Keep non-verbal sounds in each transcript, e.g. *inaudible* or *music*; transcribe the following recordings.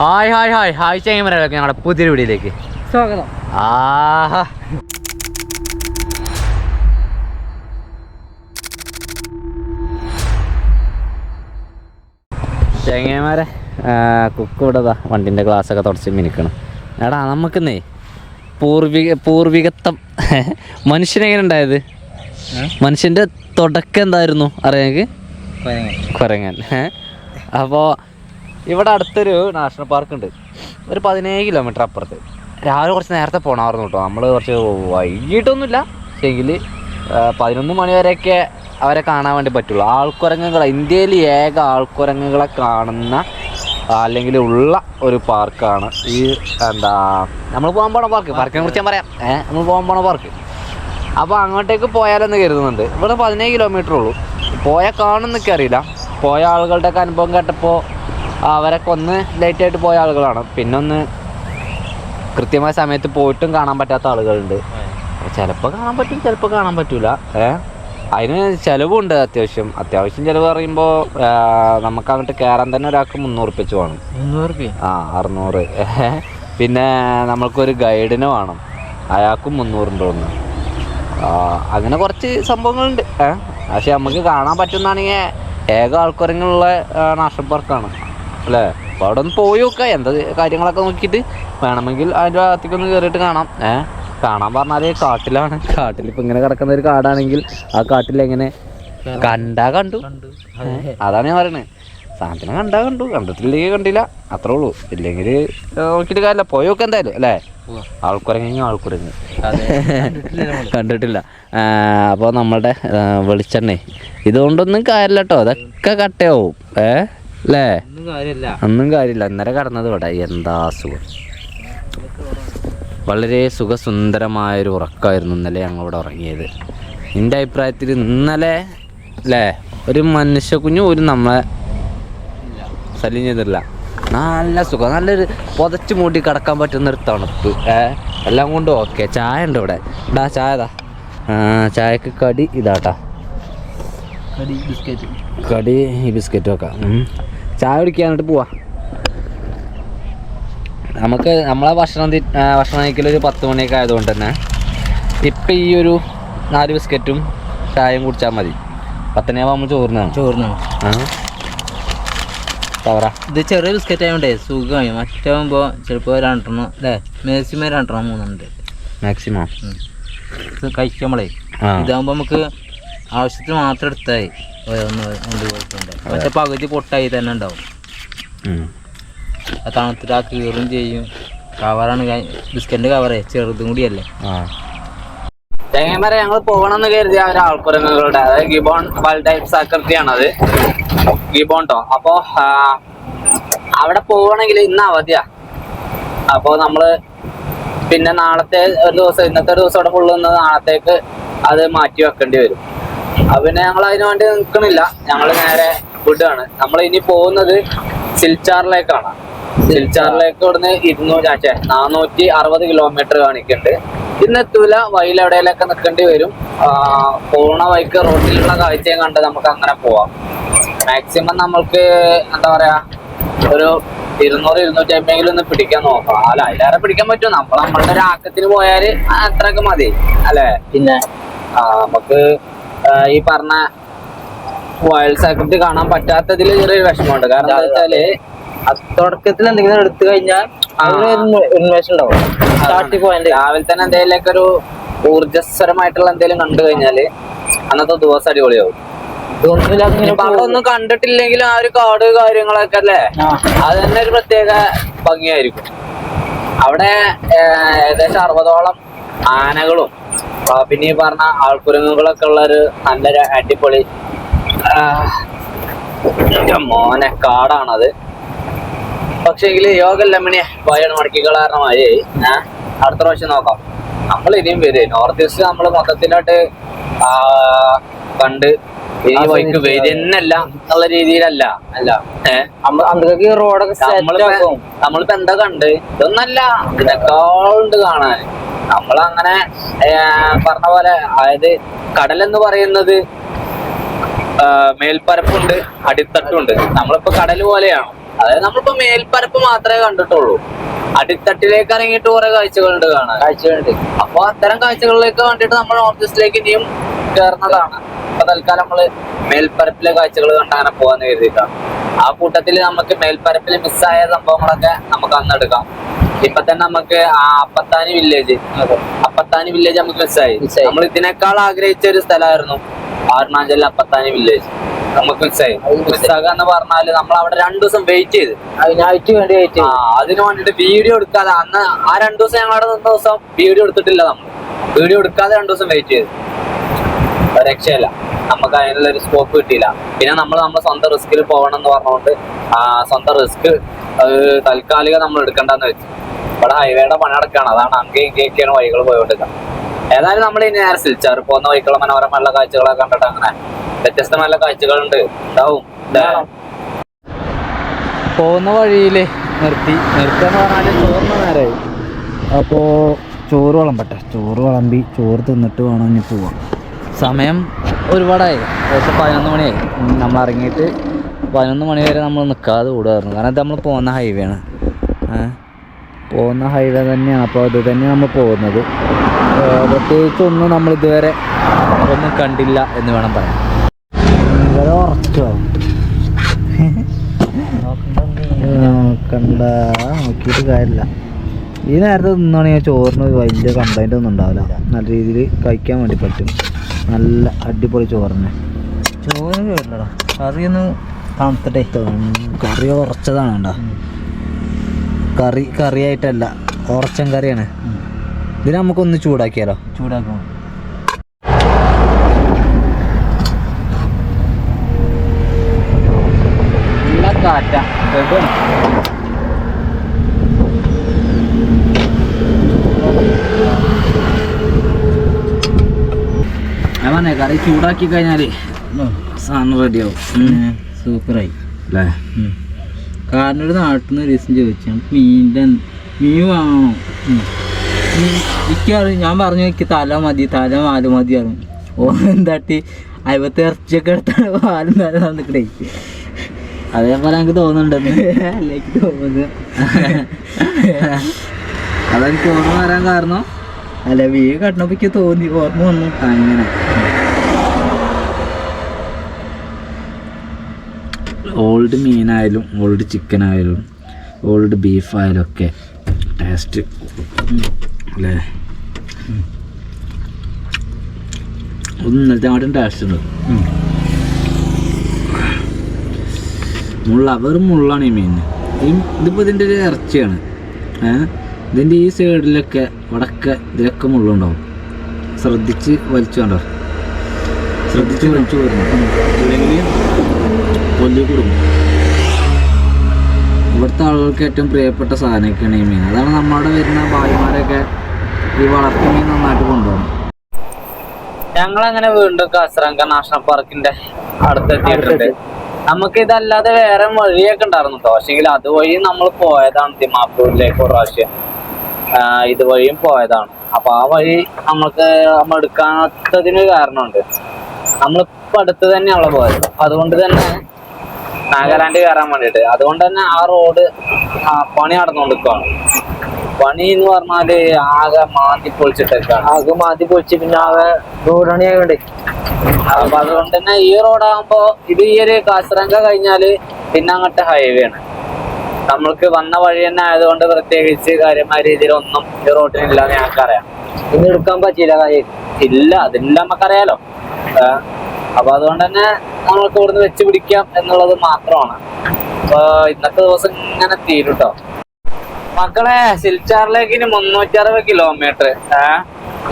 Hi hi hi hi ചെയ്യുമ്പോഴൊക്കെ ഞങ്ങളുടെ പുതിയൊരു വീഡിയോയിലേക്ക്. സ്വാഗതം. ആഹാ. ചെങ്ങന്മാരെ കുക്ക് ഇവിടെ ദാ വണ്ടിന്റെ ഗ്ലാസ്സൊക്കെ തുടച്ച് മിനിക്കണം. എടാ നമുക്കിന്നേ പൂർവിക പൂർവികത്വം. *laughs* മനുഷ്യനെങ്ങനെ ഉണ്ടായത്? മനുഷ്യന്റെ തുടക്കം എന്തായിരുന്നു? അറിയാമെങ്കിൽ കുരങ്ങൻ. അപ്പോൾ ഇവിടെ അടുത്തൊരു നാഷണൽ പാർക്ക് ഉണ്ട്. ഒരു പതിനേഴ് കിലോമീറ്റർ അപ്പുറത്ത്. രാവിലെ കുറച്ച് നേരത്തെ പോകണമായിരുന്നു കേട്ടോ. നമ്മൾ കുറച്ച് വൈകിട്ടൊന്നുമില്ല. പക്ഷേങ്കിൽ പതിനൊന്ന് മണി വരെയൊക്കെ അവരെ കാണാൻ വേണ്ടി പറ്റുള്ളൂ. ആൾക്കുരങ്ങുകളെ ഇന്ത്യയിൽ ഏക ആൾക്കുരങ്ങുകളെ കാണുന്ന അല്ലെങ്കിൽ ഉള്ള ഒരു പാർക്കാണ് ഈ എന്താ നമ്മൾ പോകാൻ പോണ പാർക്ക്. പാർക്കിനെ കുറിച്ച് ഞാൻ പറയാം. ഏഹ് നമ്മൾ പോകാൻ പോണ പാർക്ക്. അപ്പോൾ അങ്ങോട്ടേക്ക് പോയാലെന്ന് കരുതുന്നുണ്ട്. ഇവിടെ പതിനേഴ് കിലോമീറ്റർ ഉള്ളൂ. പോയാൽ കാണുന്നൊക്കെ അറിയില്ല. പോയ ആളുകളുടെയൊക്കെ അനുഭവം കേട്ടപ്പോൾ അവരൊക്കെ ഒന്ന് ലേറ്റായിട്ട് പോയ ആളുകളാണ്. പിന്നൊന്ന് കൃത്യമായ സമയത്ത് പോയിട്ടും കാണാൻ പറ്റാത്ത ആളുകളുണ്ട്. ചിലപ്പോൾ കാണാൻ പറ്റും ചിലപ്പോൾ കാണാൻ പറ്റൂല. ഏ അതിന് ചിലവുണ്ട് അത്യാവശ്യം. അത്യാവശ്യം ചിലവ് പറയുമ്പോൾ നമുക്ക് അങ്ങോട്ട് കയറാൻ തന്നെ ഒരാൾക്ക് മുന്നൂറ് വെച്ച് വേണം. മുന്നൂറ് ആ അറുന്നൂറ്. പിന്നെ നമ്മൾക്കൊരു ഗൈഡിനെ വേണം. അയാൾക്കും മുന്നൂറുണ്ട് ഒന്ന്. അങ്ങനെ കുറച്ച് സംഭവങ്ങളുണ്ട്. ഏ പക്ഷെ നമുക്ക് കാണാൻ പറ്റുന്നതാണെങ്കിൽ ഏക ആൾക്കുരങ്ങളുള്ള നാഷണൽ പാർക്കാണ്. അല്ലേ? അപ്പോൾ അവിടെ ഒന്ന് പോയി നോക്കുക എന്താ കാര്യങ്ങളൊക്കെ നോക്കിയിട്ട് വേണമെങ്കിൽ അതിന്റെ ഭാഗത്തേക്ക് ഒന്ന് കയറിയിട്ട് കാണാം. ഏഹ് കാണാൻ പറഞ്ഞാൽ കാട്ടിലാണ്. കാട്ടിൽ ഇപ്പം ഇങ്ങനെ കിടക്കുന്ന ഒരു കാടാണെങ്കിൽ ആ കാട്ടിൽ എങ്ങനെ? കണ്ടാ കണ്ടു. അതാണ് ഞാൻ പറയണത് സാധനം കണ്ടാ കണ്ടു. കണ്ടിട്ടില്ലെങ്കിൽ കണ്ടില്ല. അത്രേ ഉള്ളൂ. ഇല്ലെങ്കിൽ നോക്കിയിട്ട് കാര്യമില്ല. പോയി നോക്കാം എന്തായാലും അല്ലേ? ആൾക്കുരങ്ങി. ആൾക്കുരങ്ങി കണ്ടിട്ടില്ല അപ്പോൾ നമ്മളുടെ വെളിച്ചെണ്ണ. ഇതുകൊണ്ടൊന്നും കാര്യമില്ല കേട്ടോ അതൊക്കെ കട്ടയാവും. ഏ? അല്ലേ ഒന്നും കാര്യമില്ല ഇന്നലെ കടന്നത് ഇവിടെ. എന്താ സുഖം വളരെ സുഖസുന്ദരമായൊരു ഉറക്കമായിരുന്നു ഇന്നലെ ഞങ്ങൾ ഇവിടെ ഉറങ്ങിയത്. എന്റെ അഭിപ്രായത്തിൽ ഇന്നലെ അല്ലേ ഒരു മനുഷ്യ കുഞ്ഞു ഒരു നമ്മളെ ശല്യം ചെയ്തിട്ടില്ല. നല്ല സുഖം. നല്ലൊരു പുതച്ച് മൂടി കിടക്കാൻ പറ്റുന്ന ഒരു തണുപ്പ്. ഏ? എല്ലാം കൊണ്ടും ഓക്കെ. ചായ ഉണ്ട് ഇവിടെ? ഇടാ ചായ ഇതാ ചായക്ക് കടി ഇതാട്ടാ. കടി ബിസ്ക്കറ്റ്. കടി ഈ ബിസ്ക്കറ്റ് വെക്കാം. ചായ കുടിക്കാനായിട്ട് പോവാ. നമുക്ക് നമ്മളെ ഭക്ഷണം ഭക്ഷണം കഴിക്കലൊരു പത്ത് മണിയൊക്കെ ആയതുകൊണ്ട് തന്നെ ഇപ്പം ഈ ഒരു നാല് ബിസ്ക്കറ്റും ചായയും കുടിച്ചാൽ മതി. പത്തനയാകുമ്പോൾ നമ്മൾ ചോറിനാണ് ചോറിനാണ് പറ. ഇത് ചെറിയ ബിസ്ക്കറ്റ് ആയതുകൊണ്ടേ സുഖമായി. മറ്റാകുമ്പോൾ ചിലപ്പോൾ രണ്ടെണ്ണം അല്ലേ? മാക്സിമം രണ്ടെണ്ണം മൂന്നെണ്ണം മാക്സിമം കഴിക്കുമ്പോളേ ഇതാകുമ്പോൾ നമുക്ക് ആവശ്യത്തിന് മാത്രം എടുത്തായി മറ്റേ പകുതി പൊട്ടായി തന്നെ ഉണ്ടാവും. ആ തണുത്തിട്ട് ആ കീറും ചെയ്യും. കവറാണ് ബിസ്ക്കറ്റിന്റെ കവറേ ചെറുതും കൂടിയല്ലേ. തേങ്ങമര ഞങ്ങൾ പോകണമെന്ന് കരുതിയ ഒരു ആൾക്കുരങ്ങുകളുടെ അതായത് ഗിബോൺ വൈൽഡ് ടൈപ്പ് ആകൃതിയാണത് അത് ഗിബോണ്ടോ അപ്പോ അവിടെ പോകണമെങ്കിൽ ഇന്ന് അവധിയാ. അപ്പോ നമ്മൾ പിന്നെ നാളത്തെ ഒരു ദിവസം ഇന്നത്തെ ഒരു ദിവസം അവിടെ ഫുള്ള് നാളത്തേക്ക് അത് മാറ്റി വെക്കേണ്ടി വരും. അപ്പൊ പിന്നെ ഞങ്ങൾ അതിനു വേണ്ടി നിൽക്കണില്ല. ഞങ്ങൾ നേരെ വിടുകയാണ് നമ്മൾ ഇനി പോകുന്നത് സിൽച്ചാറിലേക്കാണ് സിൽച്ചാറിലേക്ക് ഇവിടുന്ന് ഇരുന്നൂറ്റി ആച്ചേ നാനൂറ്റി അറുപത് കിലോമീറ്റർ കാണിക്കുന്നുണ്ട് ഇന്ന് എത്തൂല വഴിയിൽ എവിടെയെങ്കിലൊക്കെ നിൽക്കേണ്ടി വരും. പോണ വഴിക്ക് റോഡിലുള്ള കാഴ്ചയും കണ്ട് നമുക്ക് അങ്ങനെ പോവാം. മാക്സിമം നമ്മൾക്ക് എന്താ പറയാ ഒരു ഇരുന്നൂറ് ഇരുന്നൂറ്റി അമ്പതെങ്കിലും ഒന്ന് പിടിക്കാൻ നോക്കണം. അല്ല അതിലേറെ പിടിക്കാൻ പറ്റും. നമ്മൾ നമ്മളുടെ ഒരു ആക്കത്തിന് പോയാൽ അത്രയൊക്കെ മതി. അല്ലേ? പിന്നെ? ആ, നമുക്ക് ഈ പറഞ്ഞ വൈൽഡ് സെക്രട്ടറി കാണാൻ പറ്റാത്തതിൽ ചെറിയൊരു വിഷമമുണ്ട്. കാരണം എന്താ വെച്ചാൽ തുടക്കത്തിൽ എന്തെങ്കിലും എടുത്തു കഴിഞ്ഞാൽ ഇൻവെസ്റ്റ് ഉണ്ടാവും. സ്റ്റാർട്ടിങ് പോയിന്റ് രാവിലെ തന്നെ എന്തെങ്കിലും ഒരു ഊർജസ്വരമായിട്ടുള്ള എന്തെങ്കിലും കണ്ടു കഴിഞ്ഞാൽ അന്നത്തെ ദിവസം അടിപൊളിയാവും. അവിടെ ഒന്നും കണ്ടിട്ടില്ലെങ്കിലും ആ ഒരു കാട് കാര്യങ്ങളൊക്കെ അല്ലേ? അത് തന്നെ ഒരു പ്രത്യേക ഭംഗിയായിരിക്കും. അവിടെ ഏകദേശം അറുപതോളം ആനകളും പിന്നെ ഈ പറഞ്ഞ ആൾക്കുരങ്ങുകളൊക്കെ ഉള്ള ഒരു നല്ലൊരു അടിപൊളി മോനെ കാടാണത്. പക്ഷെങ്കിൽ യോഗ ലമിണിയെ വയണ് മടക്കികൾ കാരണമായി അടുത്ത പ്രാവശ്യം നോക്കാം. നമ്മൾ ഇനിയും വരും നോർത്ത് ഈസ്റ്റ് നമ്മൾ മൊത്തത്തിലോട്ട് കണ്ട് ഇനി ബൈക്ക് വരുന്നല്ല എന്നുള്ള രീതിയിലല്ല. അല്ല. നമ്മളിപ്പോ എന്താ കണ്ട്? ഇതൊന്നല്ല ഇതിനേക്കാളുണ്ട് കാണാൻ. നമ്മളങ്ങനെ പറഞ്ഞ പോലെ അതായത് കടൽ എന്ന് പറയുന്നത് മേൽപ്പരപ്പുണ്ട് അടിത്തട്ടുണ്ട് നമ്മളിപ്പോ കടൽ പോലെയാണ്. അതായത് നമ്മളിപ്പോ മേൽപ്പരപ്പ് മാത്രമേ കണ്ടിട്ടുള്ളൂ. അടിത്തട്ടിലേക്ക് ഇറങ്ങിയിട്ട് കുറെ കാഴ്ചകളുണ്ട് കാണാൻ. കാഴ്ചകളുണ്ട്. അപ്പൊ അത്തരം കാഴ്ചകളിലേക്ക് വേണ്ടിയിട്ട് നമ്മൾ ഓഫീസിലേക്ക് ഈസ്റ്റിലേക്ക് ഇനിയും കയറുന്നതാണ് അപ്പൊ തൽക്കാലം നമ്മൾ മേൽപ്പരപ്പിലെ കാഴ്ചകൾ കണ്ട് അങ്ങനെ പോകാന്ന് കരുതിയിട്ടാണ്. ആ കൂട്ടത്തിൽ നമുക്ക് മേൽപ്പരപ്പിൽ മിസ്സായ സംഭവങ്ങളൊക്കെ നമുക്ക് അന്ന് എടുക്കാം. ഇപ്പൊ തന്നെ നമുക്ക് ആ അപ്പത്താനി വില്ലേജ് അപ്പത്താനി വില്ലേജ് നമുക്ക് മിസ്സായി. നമ്മൾ ഇതിനേക്കാൾ ആഗ്രഹിച്ച ഒരു സ്ഥലമായിരുന്നു. അരുണാചലിലെ അപ്പത്താനി വില്ലേജ് നമുക്ക് മിസ്സായി എന്ന് പറഞ്ഞാൽ നമ്മൾ അവിടെ രണ്ടു ദിവസം വെയിറ്റ് ചെയ്ത്. അതിനായിട്ട് വേണ്ടി വെയിറ്റ് ആ അതിന് വേണ്ടിട്ട് വീഡിയോ എടുക്കാതെ അന്ന് ആ രണ്ടു ദിവസം ഞങ്ങൾ അവിടെ നിന്ന ദിവസം വീഡിയോ എടുത്തിട്ടില്ല നമ്മൾ വീഡിയോ എടുക്കാതെ രണ്ടു ദിവസം വെയിറ്റ് ചെയ്തു. രക്ഷയില്ല. നമുക്ക് അതിനുള്ള ഒരു സ്കോപ്പ് കിട്ടിയില്ല. പിന്നെ നമ്മൾ നമ്മുടെ സ്വന്തം റിസ്കിൽ പോകണം എന്ന് പറഞ്ഞുകൊണ്ട് ആ സ്വന്തം റിസ്ക് തൽക്കാലിക നമ്മൾ എടുക്കണ്ടെന്ന് വെച്ചു. ഇവിടെ ഹൈവേയുടെ പണി അടക്കാണ് അതാണ് അങ്ങേ ഇങ്ങനെയൊക്കെയാണ് വഴികൾ പോയോണ്ടിരിക്കുന്നത് ഏതായാലും നമ്മൾ ഇനി നേരെ സിൽച്ചാറ് പോകുന്ന വഴിക്കുള്ള മനോഹരമായ കാഴ്ചകളൊക്കെ കണ്ടിട്ട് അങ്ങനെ വ്യത്യസ്തമായ കാഴ്ചകളുണ്ട്. ഉണ്ടാവും പോകുന്ന വഴിയിൽ നിർത്തി. നിർത്തുക പറഞ്ഞാൽ ചോറിന് നേരമായി അപ്പോൾ ചോറ് വിളമ്പട്ടെ. ചോറ് വിളമ്പി ചോറ് തിന്നിട്ട് വേണം ഇനി പോവാം സമയം ഒരുപാടായി. ഏകദേശം പതിനൊന്ന് മണിയായി. നമ്മൾ ഇറങ്ങിയിട്ട് പതിനൊന്ന് മണി വരെ നമ്മൾ നിൽക്കാതെ ഓടുമായിരുന്നു കാരണം ഇത് നമ്മൾ പോകുന്ന ഹൈവേ ആണ്. പോകുന്ന ഹൈവേ തന്നെയാണ്. അപ്പോൾ അത് തന്നെയാണ് നമ്മൾ പോകുന്നത്. ഏ, പ്രത്യേകിച്ച് ഒന്നും നമ്മൾ ഇതുവരെ ഒന്നും കണ്ടില്ല എന്ന് വേണം പറയാൻ. ഇവരെ നോക്കണ്ട നോക്കിയിട്ട് കാര്യമില്ല. ഈ നേരത്തെ നിന്നാണെങ്കിൽ ചോറിന് വലിയ കംപ്ലൈന്റ് ഒന്നും ഉണ്ടാവില്ല. നല്ല രീതിയിൽ കഴിക്കാൻ വേണ്ടി പറ്റും. നല്ല അടിപൊളി ചോറിന്. ചോറ് കേട്ടില്ലടാ. കറിയൊന്ന് തണുത്തിട്ടേ. കറി ഉറച്ചതാണ് കറി കറിയായിട്ടല്ല ഉറച്ചൻ കറിയാണ്. ഇതിന് നമുക്കൊന്ന് ചൂടാക്കിയാലോ? ചൂടാക്കാം കാറ്റ. ഞാൻ പറഞ്ഞേ കറി ചൂടാക്കി കഴിഞ്ഞാൽ സാധനം റെഡിയാവും. സൂപ്പറായി. അല്ലേ? കാരണം ഒരു നാട്ടിൽ നിന്ന് ഒരു ദിവസം ചോദിച്ചു മീന്റെ മീൻ വാങ്ങണോ. എനിക്കറി ഞാൻ പറഞ്ഞു എനിക്ക് തല മതി തല മാൽ മതി പറഞ്ഞു. ഓ എന്താട്ടി? അയവത്തെ ഇറച്ചിയൊക്കെ എടുത്താണ് പാലും തല തന്നിക്കണേ. അതേപോലെ എനിക്ക് തോന്നുന്നുണ്ടെന്ന് അല്ല എനിക്ക് തോന്നുന്നത് അതെനിക്ക് ഓർമ്മ വരാൻ കാരണം. അല്ല വീട് കണ്ടപ്പോ എനിക്ക് തോന്നി ഓർമ്മ വന്നു. അങ്ങനെ. ഓൾഡ് മീനായാലും ഓൾഡ് ചിക്കൻ ആയാലും ഓൾഡ് ബീഫായാലും ഒക്കെ ടേസ്റ്റ് അല്ലേ ഒന്ന് ഇന്നലത്തെ ടേസ്റ്റ് ഉണ്ട്. മുള്ള വെറും മുള്ളാണ് ഈ മീനിന് ഈ ഇതിപ്പോൾ ഇതിന്റെ ഒരു ഇറച്ചിയാണ്. ഇതിന്റെ ഇതിന്റെ ഈ സൈഡിലൊക്കെ വടക്ക ഇതിലൊക്കെ മുള്ളുണ്ടാവും. ശ്രദ്ധിച്ച് വലിച്ചു കണ്ടോ? ശ്രദ്ധിച്ച് വലിച്ചു വരണം അല്ലെങ്കിൽ കൊല്ലി കുടുങ്ങും ഇവിടുത്തെ ആളുകൾക്ക് ഏറ്റവും പ്രിയപ്പെട്ട സാധനമൊക്കെയാണ് ഈ മീൻ. അതാണ് നമ്മുടെ വരുന്ന ഭായിമാരൊക്കെ ഈ വളർത്തു മീൻ നന്നായിട്ട് കൊണ്ടുപോകണം ഞങ്ങൾ അങ്ങനെ വീണ്ടും കാസറങ്ക നാഷണൽ പാർക്കിന്റെ അടുത്തെത്തിയിട്ടുണ്ട്. നമുക്ക് ഇതല്ലാതെ വേറെ വഴിയൊക്കെ ഉണ്ടായിരുന്നു കേട്ടോ പക്ഷെങ്കിൽ അതുവഴി നമ്മൾ പോയതാണ് ദിമാപ്പൂരിലേക്ക് ഒരു പ്രാവശ്യം. ഇതുവഴിയും പോയതാണ്. അപ്പൊ ആ വഴി നമുക്ക് നമ്മൾ എടുക്കാത്തതിന് കാരണമുണ്ട്. നമ്മളിപ്പോ അടുത്ത് തന്നെയാണല്ലോ പോയത്. അതുകൊണ്ട് തന്നെ നാഗാലാൻഡ് കയറാൻ വേണ്ടിട്ട് അതുകൊണ്ട് തന്നെ ആ റോഡ് പണി നടന്നുകൊണ്ടിരിക്കുകയാണ് പണി എന്ന് പറഞ്ഞാൽ ആകെ മാതി പൊളിച്ചിട്ടേക്കാണ്. ആകെ മാതി പൊളിച്ച് പിന്നെ ആകെ ആയതുകൊണ്ട് അപ്പൊ അതുകൊണ്ട് തന്നെ ഈ റോഡാകുമ്പോ ഇത് ഈ ഒരു കാസറങ്ക കഴിഞ്ഞാൽ പിന്നെ അങ്ങോട്ട് ഹൈവേ ആണ്. നമ്മൾക്ക് വന്ന വഴി തന്നെ ആയതുകൊണ്ട് പ്രത്യേകിച്ച് കാര്യമായ രീതിയിൽ ഒന്നും ഈ റോഡിനില്ല എന്ന് ഞങ്ങൾക്കറിയാം ഇന്ന് എടുക്കാൻ പറ്റിയില്ല കാര്യം. ഇല്ല അതില്ല നമുക്കറിയാലോ അറിയാലോ അപ്പൊ അതുകൊണ്ട് തന്നെ നമ്മൾക്ക് ഇവിടുന്ന് വെച്ച് പിടിക്കാം എന്നുള്ളത് മാത്രമാണ്. അപ്പൊ ഇന്നത്തെ ദിവസം ഇങ്ങനെ തീരും ട്ടോ മക്കളെ സിൽച്ചാറിലേക്ക് മുന്നൂറ്റി അറുപത് കിലോമീറ്റർ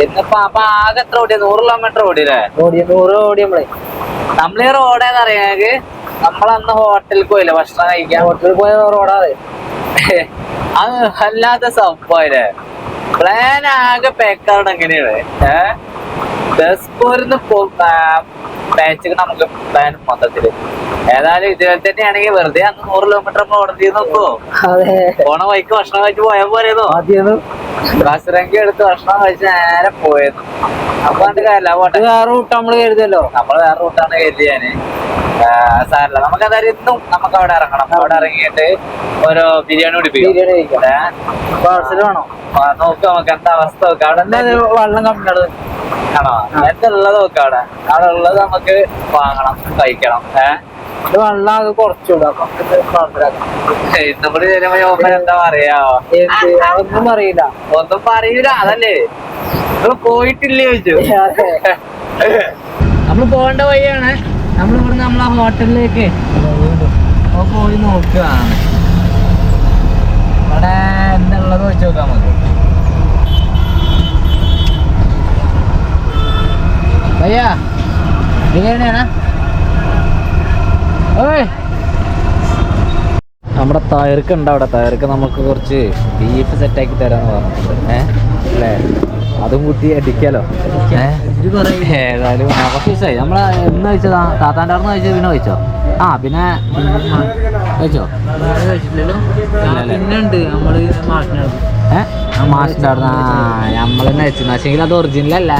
ഇന്നിപ്പോ അപ്പൊ ആകെ എത്ര ഓടിയ? നൂറ് കിലോമീറ്റർ ഓടിയല്ലേ? ഓടിയ നൂറ് ഓടി നമ്മളെ. നമ്മൾ ഈ റോഡ് ഏതറിയാക്ക് നമ്മളന്ന് ഹോട്ടലിൽ പോയില്ലേ? ഭക്ഷണം കഴിക്കാൻ. ഹോട്ടലിൽ പോയ റോഡാതെ *laughs* അത് വല്ലാത്ത സംഭവല്ലേ പ്ലാൻ ആകെ പേക്കാർഡ് എങ്ങനെയാണ്? ഏഹ് ബസ്പോരിന്ന് ബാച്ചിക്ക് നമുക്ക് പ്ലാൻ മൊത്തത്തിൽ. ഏതായാലും ഇതുപോലെ തന്നെയാണെങ്കിൽ വെറുതെ അന്ന് നൂറ് കിലോമീറ്റർ നമ്മൾ ഓർഡർ നോക്കോ അതെ. പോണ വൈക്ക് ഭക്ഷണം കഴിച്ച് പോയാൽ പോരെന്നോ? കാസരങ്കി എടുത്ത് ഭക്ഷണം കഴിച്ച് നേരെ പോയത്. അപ്പൊ അത് കാര്യമില്ല പോട്ടെ. വേറെ റൂട്ട് നമ്മൾ കരുതല്ലോ നമ്മൾ വേറെ റൂട്ടാണ് കരുതിയാന് സാരല്ല നമുക്ക് അതായത് ഇന്നും നമുക്ക് അവിടെ ഇറങ്ങണം. അവിടെ ഇറങ്ങിയിട്ട് ഓരോ ബിരിയാണി കൂടി ബിരിയാണി വേണോ? നോക്കാം നമുക്ക് എന്താ അവസ്ഥ നോക്കാം. അവിടെ എന്താ വെള്ളം കമ്മിയുള്ളത് ആണോ? എന്താ ഉള്ളത് നോക്കാം അവിടെ. അവിടെ ഉള്ളത് നമുക്ക് വാങ്ങണം കഴിക്കണം. ഏഹ് ഇത് വെള്ളം അത് കുറച്ചുകൂടെ അപ്പൊ ഇത് പാഴ്സലാക്കാം ഇന്നും കൂടി എന്താ പറയാ? ഒന്നും അറിയില്ല. ഒന്നും പറയൂല അതല്ലേ? നിങ്ങൾ പോയിട്ടില്ലേ ചോദിച്ചു. നമ്മൾ പോകേണ്ട വഴിയാണ്. നമ്മൾ ആ നമ്മളെ ഹോട്ടലിലേക്ക് പോയി നോക്കുകയാണ്. ഇവിടെ എന്താ ഉള്ളത് വെച്ച് നോക്കാം നമുക്ക്. ഭയ്യാ ബിരിയാണിയാണ്? നമ്മുടെ തയർക്ക് ഉണ്ട് അവിടെ. തയർക്ക് നമുക്ക് കുറച്ച് ബീഫ് സെറ്റാക്കി തരാന്ന് പറഞ്ഞിട്ടുണ്ട്. ഏഹ് അല്ലേ? അതും കൂട്ടി അടിക്കാലോ? ഏതായാലും കുറച്ച് ദിവസമായി നമ്മളെ എന്ന് കഴിച്ചതാ താത്താന്റെ അവിടെ കഴിച്ചത് പിന്നെ കഴിച്ചോ? ആ പിന്നെ കഴിച്ചോ? ഏഹ് മാഷിന്റെ അവിടെ നമ്മൾ തന്നെ വെച്ചു പക്ഷേങ്കിൽ അത് ഒറിജിനൽ അല്ല.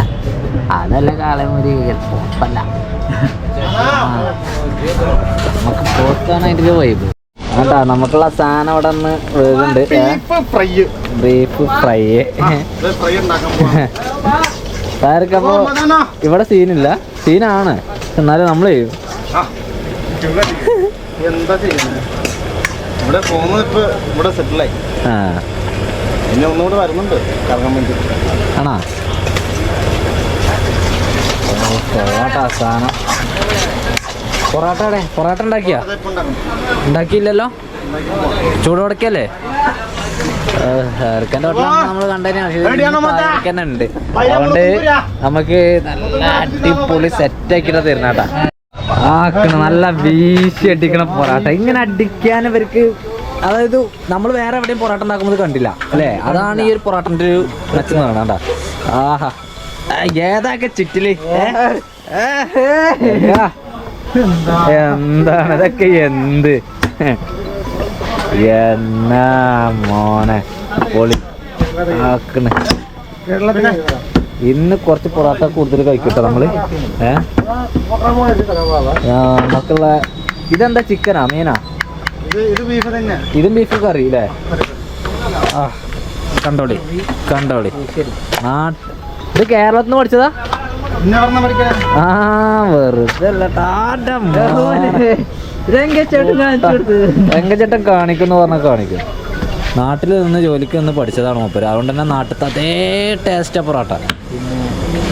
അതല്ല കാളമുരി പോപ്പല്ല *laughs* നമുക്ക് പോത്താണ് അതിന്റെ വൈബ് അതാ നമുക്കുള്ള സാധനം അവിടെ നിന്ന് ഫ്രൈ ബീഫ് ഫ്രൈ. താരക്കപ്പോ. ഇവിടെ സീനില്ല സീനാണ് എന്നാലും നമ്മൾ ചെയ്യും. എന്താ ചെയ്യുന്നത്? ഇവിടെ പോകുന്നത് ഇപ്പൊ ഇവിടെ സെറ്റിലായി ആ. പിന്നെ ഒന്നുകൂടെ വരുന്നുണ്ട് കറങ്ങാൻ വേണ്ടി. ആണോ? ഓ, സാധനം. പൊറോട്ട പൊറാട്ട ഉണ്ടാക്കിയാ. ഉണ്ടാക്കിയില്ലല്ലോ? ചൂടോടക്കല്ലേ ഹെർക്കന്റെ നമ്മൾ ഉണ്ട് അതുകൊണ്ട് നമുക്ക് നല്ല അടിപൊളി സെറ്റ് ആക്കിയിട്ട് തരുന്നാട്ടാ ആക്കണ നല്ല വീശി അടിക്കണ പൊറാട്ട. ഇങ്ങനെ അടിക്കാൻ ഇവർക്ക് അതായത് നമ്മൾ വേറെ എവിടെയും പൊറാട്ട ഉണ്ടാക്കുന്നത് കണ്ടില്ല. അല്ലേ? അതാണ് ഈ ഒരു പൊറാട്ടന്റെ ഒരു മെച്ചം കാണാണ്ട ആഹാ. ഏതാക്കെ ചുറ്റിൽ ഏ? എന്താണ്? ഇതൊക്കെ എന്ത്? എന്നാ മോനെ? പൊളി ആക്കണ. ഇന്ന് കുറച്ച് പൊറാത്ത കൂടുതൽ കഴിക്കട്ടോ നമ്മൾ? ഏഹ് നമുക്കുള്ള ഇതെന്താ ചിക്കനാ മീനാ? ഇത് ബീഫ് തന്നെ. ഇതും ബീഫ് കറി അല്ലേ ആ കണ്ടോളി കണ്ടോളി. നാട്ട് ഇത് കേരളത്തിൽ നിന്ന് പഠിച്ചതാ? ആ വെറുതെ. രംഗച്ചേട്ടൻ കാണിക്കുന്നു പറഞ്ഞാൽ കാണിക്കും. നാട്ടിൽ നിന്ന് ജോലിക്ക് നിന്ന് പഠിച്ചതാണ് മൂപ്പര് അതുകൊണ്ട് തന്നെ നാട്ടിലത്തെ അതേ ടേസ്റ്റാ പൊറോട്ട.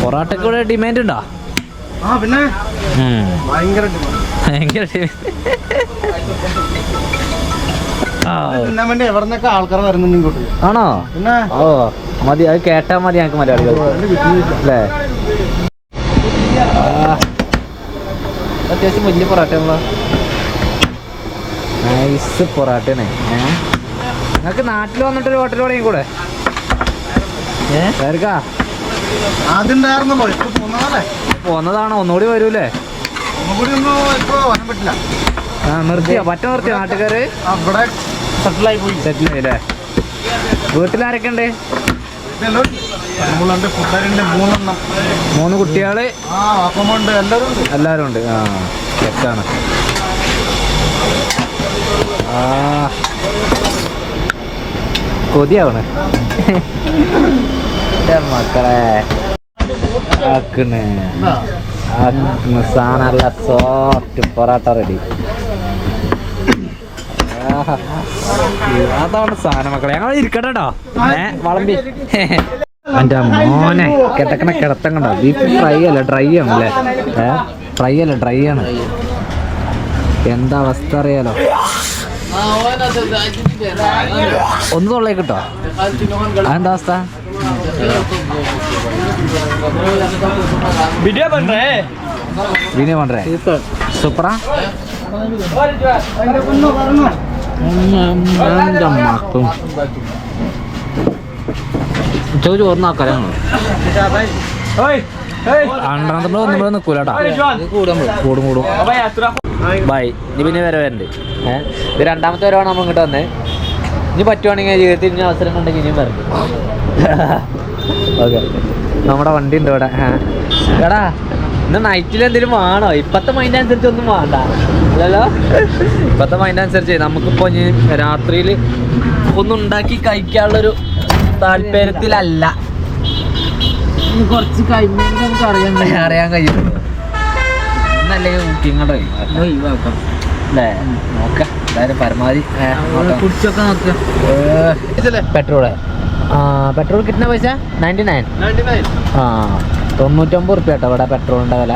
പൊറോട്ടയ്ക്ക് ഇവിടെ ഡിമാൻഡ് ഉണ്ടോ? ആ പിന്നെ? ഭയങ്കര ഭയങ്കര ആണോ? പിന്നെ? ഓ മതി അത് കേട്ടാ മതി ഞങ്ങൾക്ക് മലയാളികൾ അല്ലേ. അത്യാവശ്യം വലിയ പൊറോട്ട നൈസ് പൊറാട്ടനെ ഏ? നിങ്ങൾക്ക് നാട്ടിൽ വന്നിട്ട് ഒരു ഹോട്ടൽ തുടങ്ങി കൂടെ ആദ്യം ഉണ്ടായിരുന്നല്ലോ ഇപ്പൊ പോന്നതാണോ ഒന്നുകൂടി വരൂലേ? ഒന്നുകൂടി ഒന്നും ഇപ്പൊ വരാൻ പറ്റില്ല. ആ നിർത്തിയോ? പറ്റ നിർത്തിയോ നാട്ടുകാര്? അവിടെ സെറ്റിലായി പോയി. സെറ്റിൽ ആയില്ലേ? വീട്ടിലാരൊക്കെ ഉണ്ട് നമ്മളുണ്ട് കൂട്ടുകാരുണ്ട് മൂന്നെണ്ണം. മൂന്ന് കുട്ടികൾ? ആ അപ്പമുണ്ട് എല്ലാവരും ഉണ്ട് എല്ലാവരും ഉണ്ട് ആ തെറ്റാണ് ആ. കൊതിയാവണ്. മക്കളെ. ആക്കണ്. ആക്കണ്. സാധനം നല്ല സോഫ്റ്റ് പൊറാട്ട റെഡി. അതാണ് സാധനം മക്കളെ. ഞങ്ങൾ ഇരിക്കട്ടെ കേട്ടോ ഏ വളമ്പി. എന്റെ മോനെ കിടക്കണ കിടത്തം കണ്ടോ ബീഫ് ഫ്രൈ അല്ല ഡ്രൈ ആണല്ലേ ഏ ഫ്രൈ അല്ല ഡ്രൈ ആണ് എന്താ അവസ്ഥ അറിയാലോ ഒന്ന് തൊള്ളേ കിട്ടോ അതെന്താ അവസ്ഥ വീഡിയോ പണ്ടേ സൂപ്പറാ എന്റെ മക്കളും ചോദിച്ചു ചോറിനാക്കാം ഞങ്ങൾ രണ്ടാമത്തെ ഒന്നും നിൽക്കൂലട്ടാ കൂടും കൂടും. ബൈ. ഇനി പിന്നെ വരെ വരണ്ട്. ഏഹ് ഇത് രണ്ടാമത്തെ വരവാണ് നമ്മൾ ഇങ്ങോട്ട് വന്നത് ഇനി പറ്റുവാണെങ്കിൽ ജീവിതത്തിൽ ഇനി അവസരം ഉണ്ടെങ്കിൽ ഇനിയും വരണ്ട്. ഓക്കെ. നമ്മുടെ വണ്ടി ഉണ്ട് ഇവിടെ. എടാ ഇന്ന് നൈറ്റിൽ എന്തെങ്കിലും വേണോ? ഇപ്പത്തെ മൈൻഡ് അനുസരിച്ച് ഒന്നും വേണ്ട. അല്ലല്ലോ? ഇപ്പത്തെ മൈൻഡ് അനുസരിച്ച് നമുക്കിപ്പോ ഇനി രാത്രിയിൽ ഒന്നുണ്ടാക്കി കഴിക്കാനുള്ളൊരു താല്പര്യത്തിലല്ല. കുറച്ച് കഴിഞ്ഞാൽ അറിയാൻ *laughs* അറിയാൻ കഴിയുള്ളൂ ഇന്നല്ലേ എന്തായാലും പരമാവധി പെട്രോൾ. പെട്രോൾ കിട്ടുന്ന പൈസ? Ninety nine. ആ തൊണ്ണൂറ്റൊമ്പത് റുപ്യ കേട്ടോ ഇവിടെ പെട്രോളിന്റെ വില.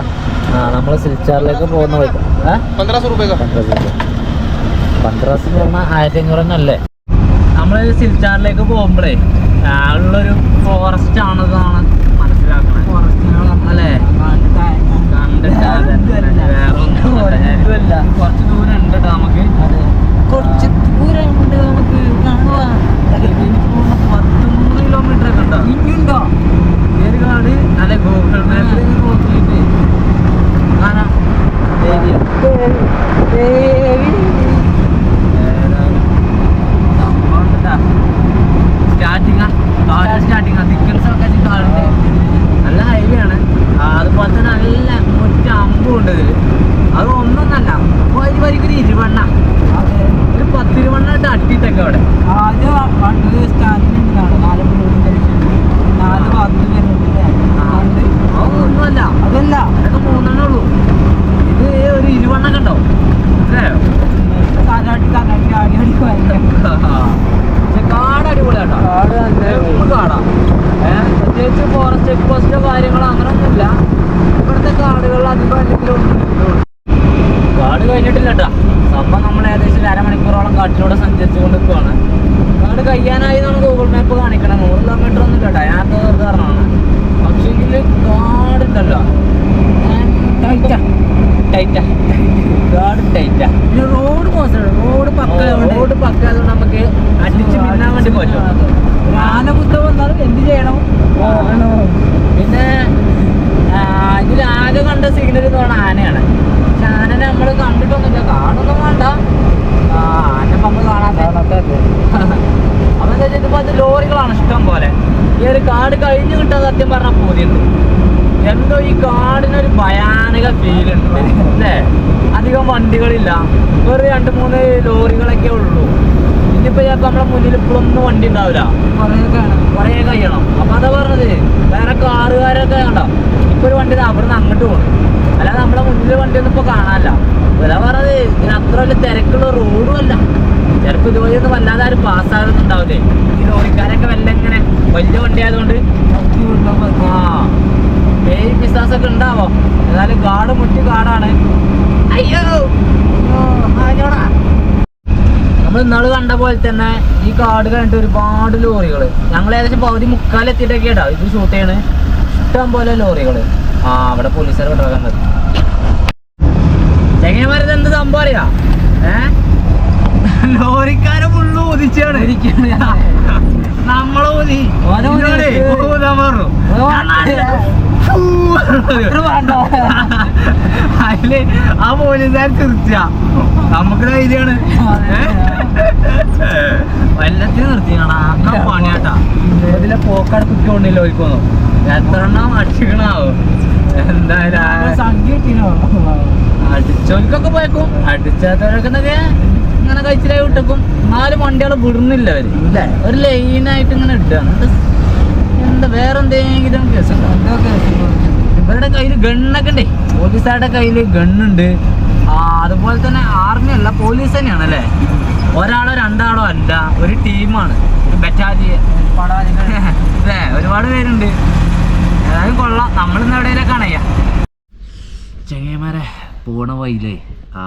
ആ നമ്മൾ സിൽച്ചാറിലേക്ക് പോകുന്ന പൈസ. പന്ത്രണ്ട് പറഞ്ഞാൽ ആയിരത്തി അഞ്ഞൂറ് തന്നെ അല്ലേ നമ്മൾ സിൽച്ചാറിലേക്ക് പോകുമ്പോഴേ ഉള്ളൊരു ഫോറസ്റ്റ് ആണെന്നാണ് മനസ്സിലാക്കണത് അല്ലേ? കണ്ടിട്ട്. വേറെ. കുറച്ച് ദൂരം ഉണ്ട് നമുക്ക്. കുറച്ച് ദൂരം കൊണ്ട് നമുക്ക് കാണുക പത്തൊമ്പത് കിലോമീറ്റർ ഒക്കെ ഉണ്ടോ ഇനിയുണ്ടോ ഏറുകാട് അല്ലെ ഗൂഗിൾ മാപ്പിൽ നോക്കിയിട്ട് കാണാം ഏരിയ സ്റ്റാർട്ടിങ് സ്റ്റാർട്ടിങ് ദിക്കൻസ് ഒക്കെ കാണിട്ട് നല്ല ഹൈവേ ആണ് ആ, അതുപോലെ തന്നെ നല്ല ഒറ്റ അമ്പും ഉണ്ട് ഇതിൽ അത് ഒന്നൊന്നല്ല വരി വരിക്കൊരു ഇരുവണ്ണ ഒരു പത്തിരുവണ്ണ അട്ടിട്ടൊക്കെ അവിടെ ആദ്യം പണ്ട് സ്റ്റാൻഡിൽ കാണും നാല് മണി നാല് ഭാഗത്ത് വരുന്നുണ്ട് പണ്ട് ഒന്നുമല്ല അതല്ല അതൊക്കെ മൂന്നെണ്ണേ ഉള്ളൂ ഇത് ഒരു ഇരുവണ്ണൊക്കെ ഉണ്ടാവും മനസ്സിലായോ കാലാട്ടി കാലാട്ടി ആടി ആടി പക്ഷെ കാട് അടിപൊളിയാട്ടോ കാട് നല്ല ഫുൾ കാടാ ഏഹ് പ്രത്യേകിച്ച് ഫോറസ്റ്റ് ചെക്ക് പോസ്റ്റോ കാര്യങ്ങളോ അങ്ങനൊന്നുമില്ല ഇവിടുത്തെ കാടുകളിൽ അധികം അല്ലെങ്കിൽ ഒന്നും ഇല്ല. കാട് കഴിഞ്ഞിട്ടില്ല കേട്ടോ സംഭവം നമ്മൾ ഏകദേശം ഒരു അരമണിക്കൂറോളം കാട്ടിലൂടെ സഞ്ചരിച്ചു കൊണ്ട് നിൽക്കുവാണ് കാട് കഴിയാനായി എന്നാണ് ഗൂഗിൾ മാപ്പ് കാണിക്കണം നൂറ് കിലോമീറ്റർ ഒന്നും കേട്ടോ ഞാൻ വെറുതെ പറഞ്ഞാണ് പക്ഷേങ്കിൽ കാടുണ്ടല്ലോ ടൈറ്റാ ടൈറ്റാ കാട് ടൈറ്റാ പിന്നെ റോഡ് മോശമാണ് റോഡ് പക്ക റോഡ് പക്കായതുകൊണ്ട് നമുക്ക് അടിച്ച് പിന്നാൻ വേണ്ടി പറ്റും ആന കുത്തം വന്നാലും എന്ത് ചെയ്യണം പിന്നെ ആ, ഇതിൽ ആകെ കണ്ട സിഗ്നൽ എന്ന് പറഞ്ഞാൽ ആനയാണ് പക്ഷെ ആനനെ നമ്മൾ കണ്ടിട്ടൊന്നുമില്ല കാണൊന്നും വേണ്ട ആ, ആന ഇപ്പം നമ്മൾ കാണാത്ത അപ്പൊ എന്താ വെച്ചാൽ ഇതിപ്പോ അത് ലോറികളാണ് ഇഷ്ടം പോലെ ഈ ഒരു കാട് കഴിഞ്ഞു കിട്ടാൻ സത്യം പറഞ്ഞാൽ പോലെയുണ്ട് എന്തോ ഈ കാടിനൊരു ഭയാനക ഫീൽ ഉണ്ട്. അല്ലേ? അധികം വണ്ടികളില്ല. വെറും രണ്ട് മൂന്ന് ലോറികളൊക്കെ ഉള്ളൂ. ഇനിയിപ്പോ ചിലപ്പോ നമ്മളെ മുന്നിൽ ഇപ്പോഴൊന്നും വണ്ടി ഉണ്ടാവില്ല. കുറേ കഴിയണം. അപ്പൊ അതാ പറഞ്ഞത്. വേറെ കാറുകാരൊക്കെ കണ്ടോ? ഇപ്പൊ ഒരു വണ്ടി അവിടുന്ന് അങ്ങോട്ട് പോകണം അല്ലാതെ നമ്മളെ മുന്നിൽ വണ്ടിയൊന്നും ഇപ്പൊ കാണാനല്ല. അതാ പറഞ്ഞത്. ഇതിന് അത്ര വലിയ തിരക്കുള്ള റോഡും അല്ല. ചിലപ്പോ ഇതുപോലെ ഒന്നും വല്ലാതെ ആരും പാസ്സാകുന്നുണ്ടാവില്ലേ ലോറിക്കാരൊക്കെ വല്ല ഇങ്ങനെ വലിയ വണ്ടി ആയതുകൊണ്ട് ആ പേയ് പിസാസൊക്കെ ഉണ്ടാവോ? ഏതായാലും കാട് മുറ്റി കാടാണ്. അയ്യോ നമ്മൾ ഇന്നാൾ കണ്ട പോലെ തന്നെ ഈ കാട് കണ്ടിട്ട് ഒരുപാട് ലോറികൾ ഞങ്ങൾ ഏകദേശം പകുതി മുക്കാലെത്തിയിട്ടൊക്കെ ഇടാം. ഇത് ഷൂട്ട് ചെയ്യണ്. ഇഷ്ടം പോലെ ലോറികൾ ആ അവിടെ പോലീസുകാർ കണ്ടത് ചെങ്ങന്മാരത് എന്ത് സംഭവം അറിയാ? ഏ? ലോറിക്കാരെ ഫുള്ള് ഒതിച്ചാണ് ഊതിച്ചാണ് നമ്മളെ ഊതി ഓനെ പറഞ്ഞു അതിൽ ആ പോലീസുകാർ തിരിച്ച നമുക്ക് ധൈര്യാണ് വല്ലത്തിന് നിർത്തി കാണാ പണിയാട്ടാ. ഇതിലെ പോക്കാട് കുറ്റിക്കൊണ്ടില്ല ഒരിക്കുന്നു എത്ര എണ്ണം അടിച്ചിക്കണാവോ? എന്തായാലും അടിച്ചോൽക്കൊക്കെ പോയേക്കും. അടിച്ചാത്തവരൊക്കെ എന്നൊക്കെ ഇങ്ങനെ കഴിച്ചിലായി വിട്ടേക്കും. നാലും വണ്ടികൾ വിടുന്നില്ല അവർ? ഒരു ലൈനായിട്ട് ഇങ്ങനെ ഇട്ടാണ് എന്താ വേറെ എന്തെങ്കിലും കേസുണ്ടോ ഇവരുടെ കയ്യിൽ ഗണ്ണൊക്കെ ഉണ്ടേ പോലീസുകാരുടെ കയ്യിൽ ഗണ്ണുണ്ട്. ആ അതുപോലെ തന്നെ ആർമി അല്ല പോലീസ് തന്നെയാണ് അല്ലേ ഒരാളോ രണ്ടാളോ അല്ല ഒരു ടീമാണ്. ബറ്റാലിയൻ അല്ലേ? ഒരുപാട് പേരുണ്ട്. ഏതായാലും കൊള്ളാം. നമ്മളിന്ന് എവിടെയൊക്കെ അണയ്യ ചെങ്ങന്മാരെ പോണ വൈലേ ആ,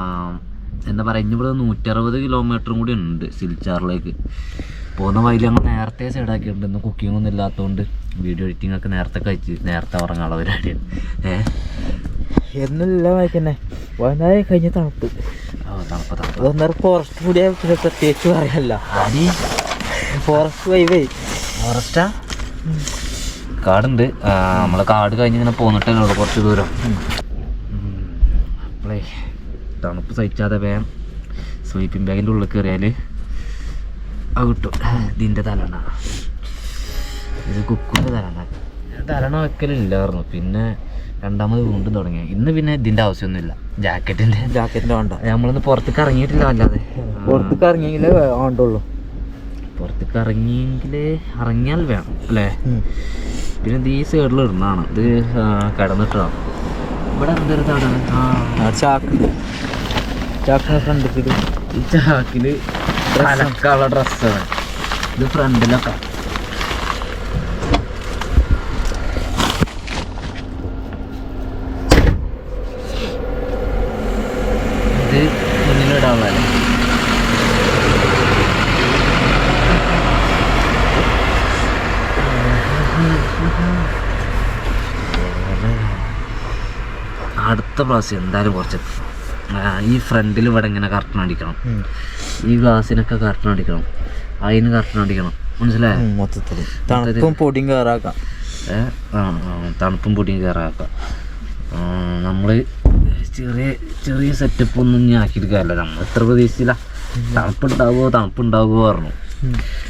എന്താ പറയുക ഇനി ഇവിടെ നൂറ്ററുപത് കിലോമീറ്ററും കൂടി ഉണ്ട് സിൽച്ചാറിലേക്ക്. പോകുന്ന വഴി ഞങ്ങൾ നേരത്തെ സൈഡാക്കിയിട്ടുണ്ട് ഇന്ന് കുക്കിംഗ് ഒന്നും ഇല്ലാത്തതുകൊണ്ട് വീഡിയോ എഡിറ്റിംഗ് ഒക്കെ നേരത്തെ കഴിച്ച് നേരത്തെ ഉറങ്ങാനുള്ള പരിപാടിയാണ്. ഏഹ് എന്നില്ല വായിക്കന്നെ വയനാട് കഴിഞ്ഞ തണുപ്പ്. തണുപ്പ് തണുപ്പ്. ഫോറസ്റ്റ് കൂടിയ പ്രത്യേകിച്ച് പറയല്ല അടി ഫോറസ്റ്റ് വൈവേ ഫോറസ്റ്റാ കാടുണ്ട്. നമ്മൾ കാട് കഴിഞ്ഞ് ഇങ്ങനെ പോന്നിട്ടല്ലേ ഉള്ളൂ കുറച്ച് ദൂരം. തണുപ്പ് സഹിച്ചാതെ വേഗം സ്ലീപ്പിംഗ് ബാഗിന്റെ ഉള്ളിൽ കയറിയാൽ അത് കിട്ടും. ഇതിന്റെ തലണ. ഇത് കുക്കിന്റെ തലണ. തലണ വെക്കലില്ലായിരുന്നു. പിന്നെ രണ്ടാമത് വീണ്ടും തുടങ്ങി. ഇന്ന് പിന്നെ ഇതിന്റെ ആവശ്യമൊന്നുമില്ല. ജാക്കറ്റിന്റെ. ജാക്കറ്റിന്റെ വേണ്ട. നമ്മളൊന്ന് പുറത്തേക്ക് ഇറങ്ങിയിട്ടില്ല അല്ലാതെ പുറത്തേക്ക് ഇറങ്ങിയെങ്കിലേ വേണ്ടുള്ളൂ പുറത്തേക്ക് ഇറങ്ങിയെങ്കിൽ ഇറങ്ങിയാൽ വേണം അല്ലേ? പിന്നെ ഇത് ഈ സൈഡിൽ ഇടുന്നതാണ്. ഇത് ആ, കിടന്നിട്ടാണ് ഇവിടെ എന്തൊരു തടാണ് ആ. ചാക്ക്. ചാക്കിന് ഫ്രണ്ടിൽ ഈ ചാക്കിൽ ഡ്രസ്സാണ് ഇത് ഫ്രണ്ടിലൊക്കെ ഇത് മുന്നിലിടാനുള്ളതല്ലേ അടുത്ത പ്രാവശ്യം എന്തായാലും കുറച്ച്. ഈ ഫ്രണ്ടിൽ ഇവിടെ ഇങ്ങനെ കർട്ടൻ അടിക്കണം. ഈ ഗ്ലാസ്സിനൊക്കെ കർട്ടൻ അടിക്കണം. അതിന് കർട്ടൻ അടിക്കണം. മനസ്സിലായോ? മൊത്തത്തിൽ തണുപ്പും പൊടിയും കയറാക്കാം നമ്മൾ തണുപ്പും പൊടിയും കയറാക്കാം നമ്മൾ ചെറിയ ചെറിയ സെറ്റപ്പ് ഒന്നും ഇനി ആക്കിയിട്ട് കാര്യമില്ല നമ്മൾ എത്ര പ്രതീക്ഷിച്ചില്ല. തണുപ്പുണ്ടാകുമോ തണുപ്പുണ്ടാകുമോ പറഞ്ഞു.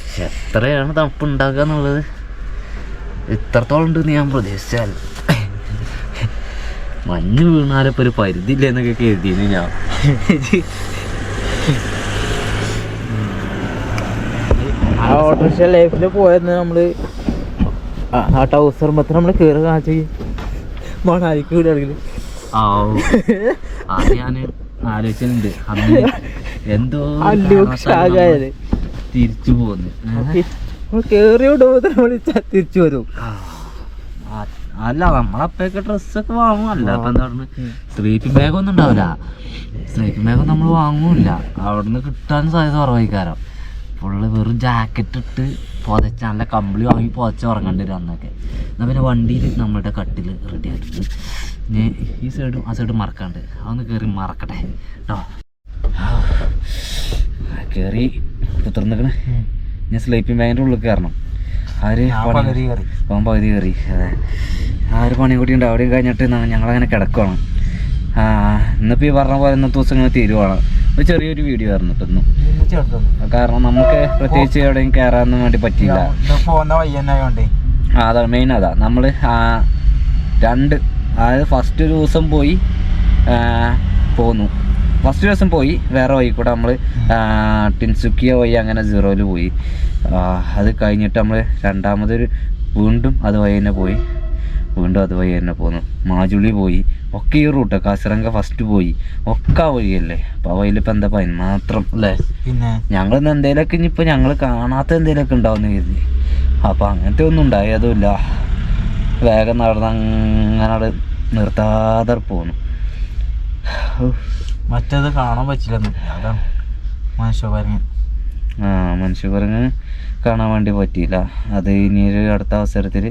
പക്ഷെ എത്രയാണ് തണുപ്പ് ഉണ്ടാക്കുക എന്നുള്ളത്? ഇത്രത്തോളം ഉണ്ട് ഞാൻ പ്രതീക്ഷിച്ചാൽ മഞ്ഞ് വീണാലിപ്പോൾ ഒരു പരിധിയില്ല എന്നൊക്കെ കരുതിയിരുന്നു ഞാൻ ഓട്ടോറിക്ഷ ലൈഫിൽ പോയെന്ന് നമ്മൾ ആ- ടൗസർ ടൗസറുമ്പത്തിന് നമ്മൾ കയറി കാണിച്ചു മണാലിക്ക് വിടുകയാണെങ്കിൽ ആ ഞാൻ ആലോചിച്ചിട്ടുണ്ട്. അന്ന് എന്തോ തിരിച്ചു പോന്ന്. ഏ? നമ്മൾ തിരിച്ചു വരും. അല്ല നമ്മളപ്പൊക്കെ ഡ്രസ്സൊക്കെ വാങ്ങും. അല്ല എന്താണ് സ്ലീപ്പിംഗ് ബാഗ് ഒന്നും ഉണ്ടാവില്ല. സ്ലീപ്പിംഗ് ബാഗ് നമ്മൾ വാങ്ങൂല അവിടുന്ന് കിട്ടാൻ സാധ്യത കുറവായിക്കാരം. ഫുള്ള് വെറും ജാക്കറ്റ് ഇട്ട് പുതച്ച് നല്ല കമ്പിളി വാങ്ങി പുതച്ച് ഉറങ്ങേണ്ടി വരും അന്നൊക്കെ. എന്നാൽ പിന്നെ വണ്ടിയിൽ നമ്മളുടെ കട്ടിൽ റെഡി ആയിട്ടുണ്ട് ഞാൻ ഈ സൈഡും ആ സൈഡും മറക്കാണ്ട്. അതൊന്ന് കയറി മറക്കട്ടെ. കേട്ടോ കയറി കുത്തിർന്നിക്കണ്. ഞാൻ സ്ലീപ്പിംഗ് ബാഗിന്റെ ഉള്ളിൽ കയറണം ആര് പണി- അവൻ പകുതി കയറി. അതെ. ആ ഒരു പണി കൂടി ഉണ്ട് അവിടെ കഴിഞ്ഞിട്ട് ഞങ്ങളങ്ങനെ കിടക്കുവാണ്. ആ ഇന്നിപ്പോൾ ഈ പറഞ്ഞ പോലെ ഇന്നത്തെ ദിവസം ഇങ്ങനെ തീരുവാണ്. ഒരു ചെറിയൊരു വീഡിയോ ആയിരുന്നു കാരണം നമുക്ക് പ്രത്യേകിച്ച് എവിടെയും കയറാനൊന്നും വേണ്ടി പറ്റിയില്ല. അതാണ് മെയിൻ അതാ നമ്മൾ രണ്ട് അതായത് ഫസ്റ്റ് ഒരു ദിവസം പോയി പോന്നു. ഫസ്റ്റ് ദിവസം പോയി. വേറെ വഴി കൂടെ നമ്മൾ ടിൻസുക്കിയ വഴി അങ്ങനെ സീറോയിൽ പോയി. അത് കഴിഞ്ഞിട്ട് നമ്മൾ രണ്ടാമതൊരു വീണ്ടും അത് വഴി തന്നെ പോയി. വീണ്ടും അത് വഴി തന്നെ പോന്നു. മാജുളി പോയി. ഒക്കെ ഈ റൂട്ട് കാസിറങ്ക ഫസ്റ്റ് പോയി. ഒക്കെ ആ വഴിയല്ലേ. അപ്പോൾ ആ വഴിയിൽ ഇപ്പം എന്താ പൈൻ മാത്രം അല്ലേ? പിന്നെ? ഞങ്ങൾ ഇന്ന് എന്തേലൊക്കെ ഇനിയിപ്പോൾ ഞങ്ങൾ കാണാത്ത എന്തേലൊക്കെ ഉണ്ടാവുന്ന കരുതി. അപ്പം അങ്ങനത്തെ ഒന്നും ഉണ്ടായതുമില്ല. വേഗം നടന്ന് അങ്ങനെ നിർത്താതെ പോന്നു. മറ്റേത് കാണാൻ പറ്റില്ലെന്ന്. അതാണ് മനുഷ്യപരങ്ങൻ ആ മനുഷ്യപരങ്ങ് കാണാൻ വേണ്ടി പറ്റിയില്ല. അത് ഇനി ഒരു അടുത്ത അവസരത്തിൽ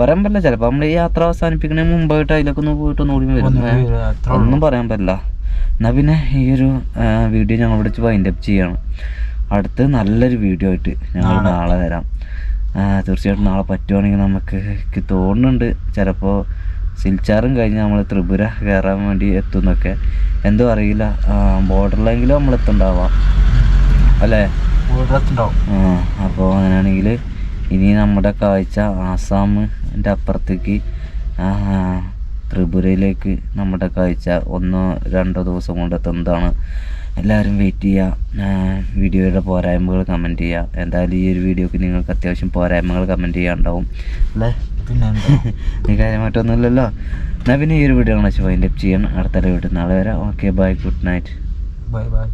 പറയാൻ പറ്റില്ല. ചിലപ്പോൾ നമ്മൾ ഈ യാത്ര അവസാനിപ്പിക്കണേ മുമ്പായിട്ട് അതിലൊക്കെ ഒന്ന് പോയിട്ട് ഒന്നുകൂടി വരും. ഏ, ഒന്നും പറയാൻ പറ്റില്ല. എന്നാൽ പിന്നെ ഈ ഒരു വീഡിയോ ഞങ്ങൾ വിളിച്ച് വൈൻഡ് അപ്പ് ചെയ്യണം. അടുത്ത് നല്ലൊരു വീഡിയോ ആയിട്ട് ഞങ്ങൾ നാളെ. നാളെ വരാം. തീർച്ചയായിട്ടും നാളെ പറ്റുവാണെങ്കിൽ നമുക്ക് തോന്നുന്നുണ്ട്. ചിലപ്പോൾ സിൽച്ചാറും കഴിഞ്ഞ് നമ്മൾ ത്രിപുര കയറാൻ വേണ്ടി എത്തുന്നൊക്കെ. എന്തോ അറിയില്ല. ബോർഡറിലെങ്കിലും നമ്മൾ എത്തുണ്ടാവാം അല്ലേ? അപ്പോൾ അങ്ങനെയാണെങ്കിൽ ഇനി നമ്മുടെ കാഴ്ച ആസാമിന്റെ അപ്പുറത്തേക്ക് ത്രിപുരയിലേക്ക് നമ്മുടെ കാഴ്ച ഒന്നോ രണ്ടോ ദിവസം കൊണ്ട് എത്തുന്നതാണ്. എല്ലാവരും വെയിറ്റ് ചെയ്യുക വീഡിയോയുടെ പോരായ്മകൾ കമന്റ് ചെയ്യുക എന്തായാലും ഈ ഒരു വീഡിയോക്ക് നിങ്ങൾക്ക് അത്യാവശ്യം പോരായ്മകൾ കമന്റ് ചെയ്യാനുണ്ടാവും. അല്ലേ? പിന്നെ *laughs* കാര്യം മറ്റൊന്നുമില്ലല്ലോ എന്നാൽ പിന്നെ ഈ ഒരു വീഡിയോ ആണ് വൈൻഡപ്പ് ചെയ്യണം. അടുത്ത വീട്ടിൽ നാളെ വരാം. Okay bye good night bye bye